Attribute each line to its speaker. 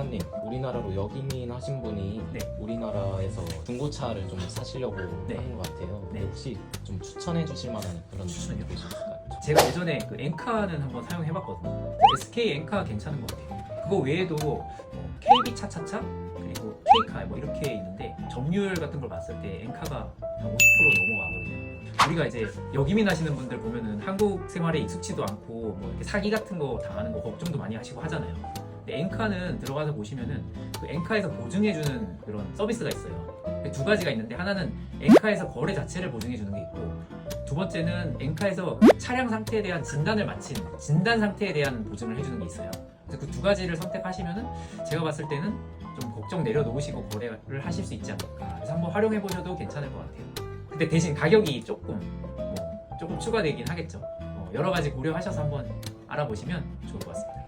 Speaker 1: 상사님 우리나라로 역이민 하신 분이
Speaker 2: 네.
Speaker 1: 우리나라에서 중고차를 좀 사시려고
Speaker 2: 네.
Speaker 1: 하는 것 같아요.
Speaker 2: 네.
Speaker 1: 혹시 좀 추천해 주실 만한 그런
Speaker 2: 추천이요?
Speaker 1: 계실까요?
Speaker 2: 제가 예전에 그 엔카는 한번 사용해봤거든요. SK 엔카 괜찮은 것 같아요. 그거 외에도 뭐 KB 차차차 그리고 K카 뭐 이렇게 있는데 점유율 같은 걸 봤을 때 엔카가 한 50% 넘어가거든요. 우리가 이제 역이민 하시는 분들 보면은 한국 생활에 익숙치도 않고 뭐 이렇게 사기 같은 거 당하는 거 걱정도 많이 하시고 하잖아요. 엔카는 들어가서 보시면은 그 엔카에서 보증해주는 그런 서비스가 있어요. 두 가지가 있는데 하나는 엔카에서 거래 자체를 보증해주는 게 있고 두 번째는 엔카에서 차량 상태에 대한 진단을 마친 진단 상태에 대한 보증을 해주는 게 있어요. 그래서 그 두 가지를 선택하시면은 제가 봤을 때는 좀 걱정 내려놓으시고 거래를 하실 수 있지 않을까. 그래서 한번 활용해 보셔도 괜찮을 것 같아요. 근데 대신 가격이 조금 뭐 조금 추가되긴 하겠죠. 어, 여러 가지 고려하셔서 한번 알아보시면 좋을 것 같습니다.